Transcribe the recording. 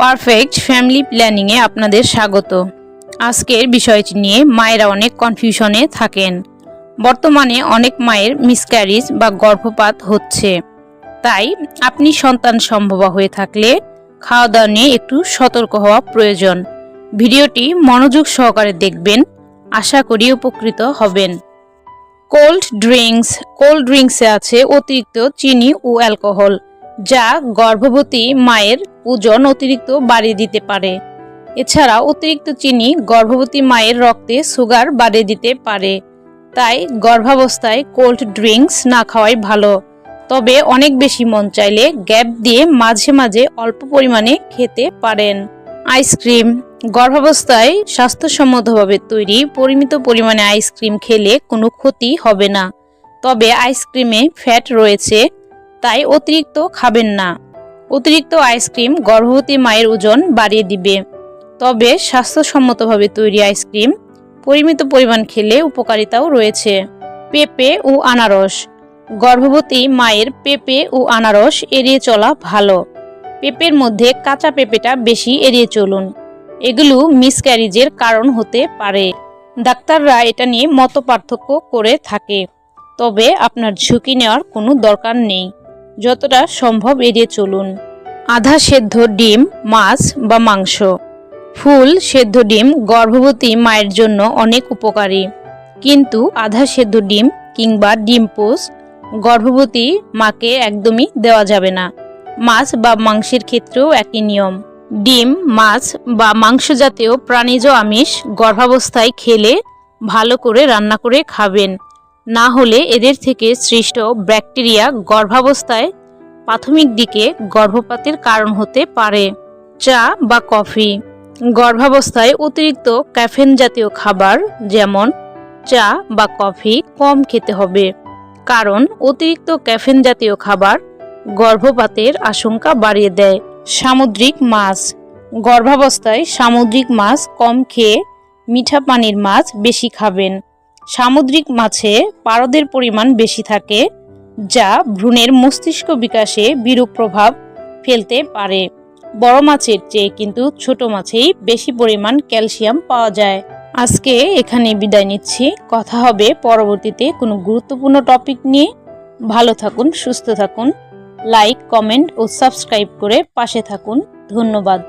Perfect family প্ল্যানিংয়ে আপনাদের স্বাগত। আজকের বিষয়টি নিয়ে মায়েরা অনেক কনফিউশনে থাকেন। বর্তমানে অনেক মায়ের মিসক্যারিজ বা গর্ভপাত হচ্ছে। তাই আপনি সন্তান সম্ভবা হয়ে থাকলে খাওয়া দাওয়া নিয়ে একটু সতর্ক হওয়া প্রয়োজন। ভিডিওটি মনোযোগ সহকারে দেখবেন। আশা করি উপকৃত হবেন। কোল্ড ড্রিঙ্কস, কোল্ড ড্রিঙ্কসে আছে অতিরিক্ত চিনি ও অ্যালকোহল, যা গর্ভবতী মায়ের ওজন অতিরিক্ত বাড়িয়ে দিতে পারে। এছাড়া অতিরিক্ত চিনি গর্ভবতী মায়ের রক্তে সুগার বাড়িয়ে দিতে পারে। তাই গর্ভাবস্থায় কোল্ড ড্রিঙ্কস না খাওয়াই ভালো। তবে অনেক বেশি মন চাইলে গ্যাপ দিয়ে মাঝে মাঝে অল্প পরিমাণে খেতে পারেন। আইসক্রিম। গর্ভাবস্থায় স্বাস্থ্যসম্মতভাবে তৈরি পরিমিত পরিমাণে আইসক্রিম খেলে কোনো ক্ষতি হবে না। তবে আইসক্রিমে ফ্যাট রয়েছে, তাই অতিরিক্ত খাবেন না। অতিরিক্ত আইসক্রিম গর্ভবতী মায়ের ওজন বাড়িয়ে দিবে। তবে স্বাস্থ্যসম্মতভাবে তৈরি আইসক্রিম পরিমিত পরিমাণ খেলে উপকারিতাও রয়েছে। পেঁপে ও আনারস। গর্ভবতী মায়ের পেঁপে ও আনারস এড়িয়ে চলা ভালো। পেঁপের মধ্যে কাঁচা পেঁপেটা বেশি এড়িয়ে চলুন। এগুলো মিসক্যারিজের কারণ হতে পারে। ডাক্তাররা এটা নিয়ে মত পার্থক্য করে থাকে। তবে আপনার ঝুঁকি নেওয়ার কোনো দরকার নেই। যতটা সম্ভব এড়িয়ে চলুন। আধা সেদ্ধ ডিম, মাছ বা মাংস। ফুল, সেদ্ধ ডিম গর্ভবতী মায়ের জন্য অনেক উপকারী। কিন্তু আধা সেদ্ধ ডিম কিংবা ডিম পোস্ট গর্ভবতী মাকে একদমই দেওয়া যাবে না। মাছ বা মাংসের ক্ষেত্রেও একই নিয়ম। ডিম, মাছ বা মাংস জাতীয় প্রাণীজ আমিষ গর্ভাবস্থায় খেলে ভালো করে রান্না করে খাবেন। না হলে এদের থেকে সৃষ্ট ব্যাকটেরিয়া গর্ভাবস্থায় প্রাথমিক দিকে গর্ভপাতের কারণ হতে পারে। চা বা কফি। গর্ভাবস্থায় অতিরিক্ত ক্যাফেন জাতীয় খাবার যেমন চা বা কফি কম খেতে হবে, কারণ অতিরিক্ত ক্যাফেন জাতীয় খাবার গর্ভপাতের আশঙ্কা বাড়িয়ে দেয়। সামুদ্রিক মাছ। গর্ভাবস্থায় সামুদ্রিক মাছ কম খেয়ে মিঠা পানির মাছ বেশি খাবেন। সামুদ্রিক মাছে পারদের পরিমাণ বেশি থাকে, যা ভ্রূণের মস্তিষ্ক বিকাশে বিরূপ প্রভাব ফেলতে পারে। বড় মাছের চেয়ে কিন্তু ছোট মাছেই বেশি পরিমাণ ক্যালসিয়াম পাওয়া যায়। আজকে এখানে বিদায় নিচ্ছি। কথা হবে পরবর্তীতে কোনো গুরুত্বপূর্ণ টপিক নিয়ে। ভালো থাকুন, সুস্থ থাকুন। লাইক, কমেন্ট ও সাবস্ক্রাইব করে পাশে থাকুন। ধন্যবাদ।